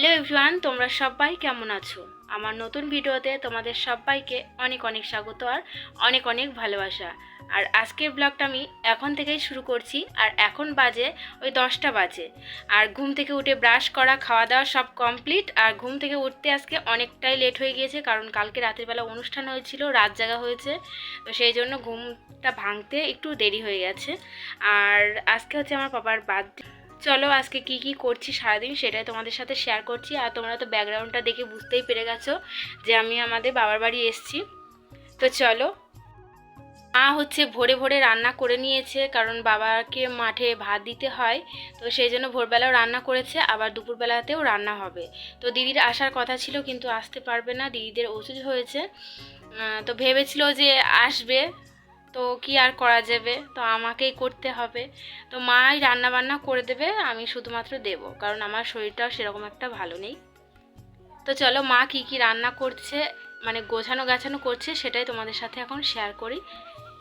Hello everyone তোমরা সবাই কেমন আছো? আমার নতুন ভিডিওতে তোমাদের সবাইকে অনেক অনেক স্বাগত আর অনেক অনেক ভালোবাসা। আর আজকের ব্লগটা আমি এখন থেকেই শুরু করছি আর এখন বাজে ওই দশটা বাজে। আর ঘুম থেকে উঠে ব্রাশ করা, খাওয়া দাওয়া সব কমপ্লিট আর ঘুম থেকে উঠতে আজকে অনেকটাই লেট হয়ে গিয়েছে কারণ কালকে রাতের বেলা অনুষ্ঠান হয়েছিল, রাত জাগা হয়েছে। তো সেই জন্য ঘুমটা ভাঙতে একটু দেরি হয়ে গেছে। আর আজকে হচ্ছে আমার বাবার বার্থডে চলো আজকে কি কি করছি সারাদিন সেটাই তোমাদের সাথে শেয়ার করছি। আর তোমরা তো ব্যাকগ্রাউন্ডটা দেখে বুঝতেই পেরে গেছো যে আমি আমাদের বাবার বাড়ি এসছি। তো চলো, মা হচ্ছে ভোরে ভোরে রান্না করে নিয়েছে, কারণ বাবাকে মাঠে ভাত দিতে হয়, তো সেই জন্য ভোরবেলাও রান্না করেছে, আবার দুপুরবেলাতেও রান্না হবে। তো দিদির আসার কথা ছিল, কিন্তু আসতে পারবে না, দিদিদের ওষুধ হয়েছে। তো ভেবেছিল যে আসবে তো কি আর করা যাবে? তো আমাকেই করতে হবে। তো মাই রান্না বান্না করে দেবে, আমি শুধুমাত্র দেব, কারণ আমার শরীরটাও সেরকম একটা ভালো নেই। তো চলো মা কি কি রান্না করছে মানে গোছানো গাছানো করছে, সেটাই তোমাদের সাথে এখন শেয়ার করি।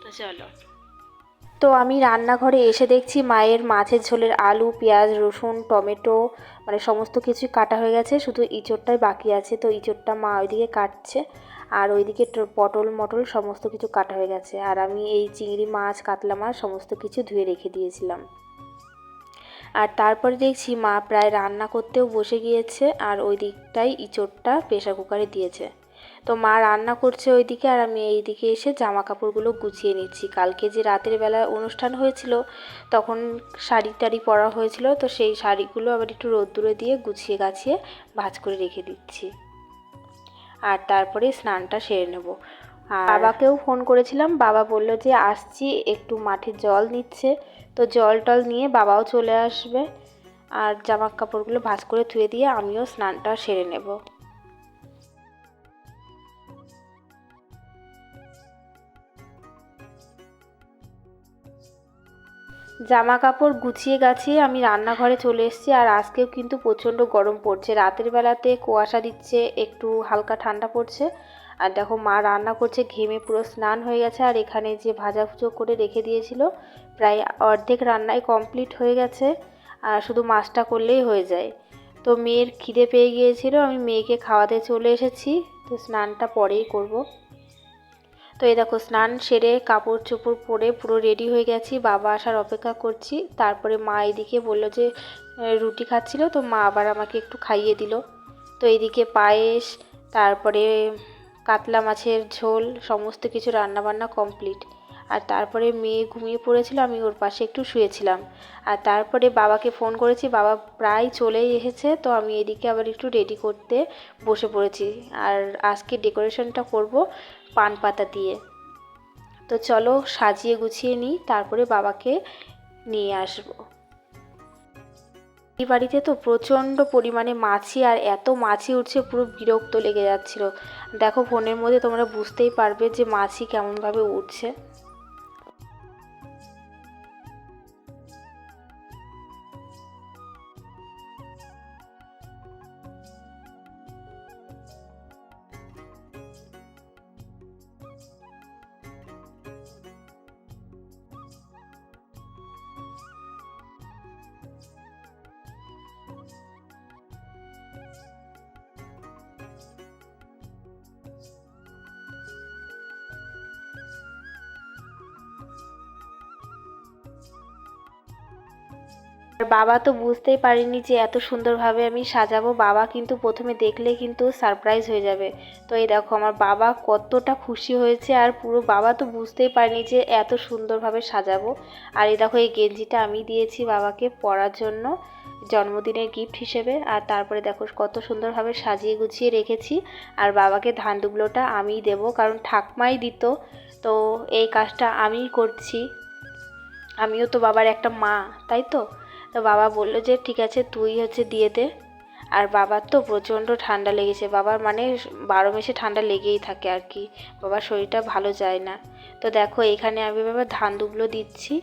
তো চলো। তো আমি রান্নাঘরে এসে দেখছি মায়ের মাছের ঝোলের আলু, পেঁয়াজ, রসুন, টমেটো মানে সমস্ত কিছুই কাটা হয়ে গেছে, শুধু ইঁচড়টাই বাকি আছে, তো ইঁচড়টা মা ওইদিকে কাটছে। আর ওইদিকে পটল মটল সমস্ত কিছু কাটা হয়ে গেছে। আর আমি এই চিংড়ি মাছ, কাতলা মাছ সমস্ত কিছু ধুয়ে রেখে দিয়েছিলাম। আর তারপরে দেখছি মা প্রায় রান্না করতেও বসে গিয়েছে আর ওই দিকটাই ইঁচড়টা প্রেশার কুকারে দিয়েছে। তো মা রান্না করছে ওইদিকে আর আমি এইদিকে এসে জামা কাপড়গুলো গুছিয়ে নিচ্ছি। কালকে যে রাতের বেলা অনুষ্ঠান হয়েছিল, তখন শাড়ি টাড়ি পরা হয়েছিল, তো সেই শাড়িগুলো আবার একটু রোদ্দুরে দিয়ে গুছিয়ে গাছিয়ে ভাঁজ করে রেখে দিচ্ছি। আর তারপরে স্নানটা সেরে নেব। আর বাবাকেও ফোন করেছিলাম, বাবা বলল যে, আসছি, একটু মাঠে জল নিচ্ছে। তো জল টল নিয়ে বাবাও চলে আসবে, আর জামা কাপড়গুলো ভাঁজ করে ধুয়ে দিয়ে আমিও স্নানটা সেরে নেব। জামা কাপড় গুছিয়ে গাছিয়ে আমি রান্নাঘরে চলে এসেছি আর আজকেও কিন্তু প্রচণ্ড গরম পড়ছে। রাতের বেলাতে কুয়াশা দিচ্ছে, একটু হালকা ঠান্ডা পড়ছে। আর দেখো, মা রান্না করছে, ঘেমে পুরো স্নান হয়ে গেছে আর এখানে যে ভাজা ভুজো করে রেখে দিয়েছিল, প্রায় অর্ধেক রান্নায় কমপ্লিট হয়ে গেছে। আর শুধু মাছটা করলেই হয়ে যায়। তো মেয়ের খিদে পেয়ে গিয়েছিল, আমি মেয়েকে খাওয়াতে চলে এসেছি। তো স্নানটা পরেই করব। তো এই দেখো, স্নান সেরে কাপড় চোপড় পরে পুরো রেডি হয়ে গেছি। বাবা আসার অপেক্ষা করছি। তারপরে মা এদিকে বলল যে রুটি খাচ্ছিল। তো মা আবার আমাকে একটু খাইয়ে দিল। তো এইদিকে পায়েস, তারপরে কাতলা মাছের ঝোল, সমস্ত কিছু রান্নাবান্না কমপ্লিট আর তারপরে মেয়ে ঘুমিয়ে পড়েছিল, আমি ওর পাশে একটু শুয়েছিলাম। আর তারপরে বাবাকে ফোন করেছি, বাবা প্রায় চলেই এসেছে, তো আমি এদিকে আবার একটু রেডি করতে বসে পড়েছি। আর আজকে ডেকোরেশনটা করব পান পাতা দিয়ে। তো চলো সাজিয়ে গুছিয়ে নিই, তারপরে বাবাকে নিয়ে আসব। এই বাড়িতে তো প্রচণ্ড পরিমাণে মাছি, আর এত মাছি উঠছে, পুরো বিরক্ত লেগে যাচ্ছিল। দেখো ফোনের মধ্যে তোমরা বুঝতেই পারবে যে মাছি কেমনভাবে উঠছে। বাবা তো বুঝতেই পারেনি যে এত সুন্দরভাবে আমি সাজাবো। বাবা কিন্তু প্রথমে দেখলে কিন্তু সারপ্রাইজ হয়ে যাবে। তো এই দেখো, আমার বাবা কতটা খুশি হয়েছে আর পুরো বাবা তো বুঝতেই পারেনি যে এত সুন্দরভাবে সাজাবো। আর এই দেখো, এই গেঞ্জিটা আমি দিয়েছি বাবাকে পরার জন্য, জন্মদিনের গিফট হিসেবে। আর তারপরে দেখো, কত সুন্দরভাবে সাজিয়ে গুছিয়ে রেখেছি। আর বাবাকে ধান দুবলোটা আমিই দেবো, কারণ ঠাকমাই দিত। তো এই কাজটা আমিই করছি। আমিও তো বাবার একটা মা, তাই তো? তো বাবা বলল যে, ঠিক আছে, তুই হচ্ছে দিয়ে দে। আর বাবার তো প্রচণ্ড ঠান্ডা লেগেছে। বাবার মানে বারো মাসে ঠান্ডা লেগেই থাকে আর কি। বাবার শরীরটা ভালো যায় না। তো দেখো, এখানে আমি বাবা ধান দুগুলো দিচ্ছি।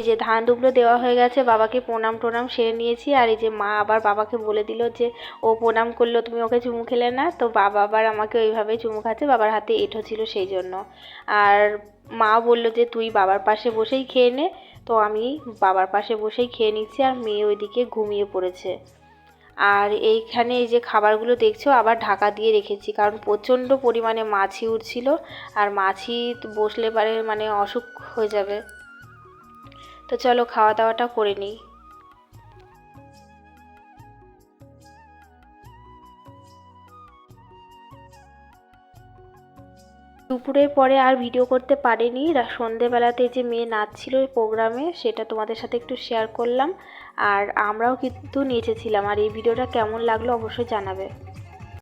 এই যে ধান দুবলো দেওয়া হয়ে গেছে, বাবাকে প্রণাম টোনাম সেরে নিয়েছি। আর এই যে মা আবার বাবাকে বলে দিল যে, ও প্রণাম করল, তুমি ওকে চুমু খেলে না? তো বাবা আবার আমাকে ওইভাবেই চুমু খাচ্ছে, বাবার হাতে এঁঠো ছিল সেই জন্য। আর মা বলল যে, তুই বাবার পাশে বসেই খেয়ে নে। তো আমি বাবার পাশে বসেই খেয়ে নিচ্ছি, আর মেয়ে ওইদিকে ঘুমিয়ে পড়েছে। আর এইখানে এই যে খাবারগুলো দেখছ, আবার ঢাকা দিয়ে রেখেছি, কারণ প্রচণ্ড পরিমাণে মাছি উঠছিল, আর মাছি বসলে পারে মানে অসুখ হয়ে যাবে। তো চলো খাওয়া দাওয়াটা করে নিই। দুপুরের পরে আর ভিডিও করতে পারিনি। সন্ধেবেলাতে যে মেয়ে নাচছিল ওই প্রোগ্রামে সেটা তোমাদের সাথে একটু শেয়ার করলাম। আর আমরাও কিন্তু নেচেছিলাম। আর এই ভিডিওটা কেমন লাগল অবশ্যই জানাবে।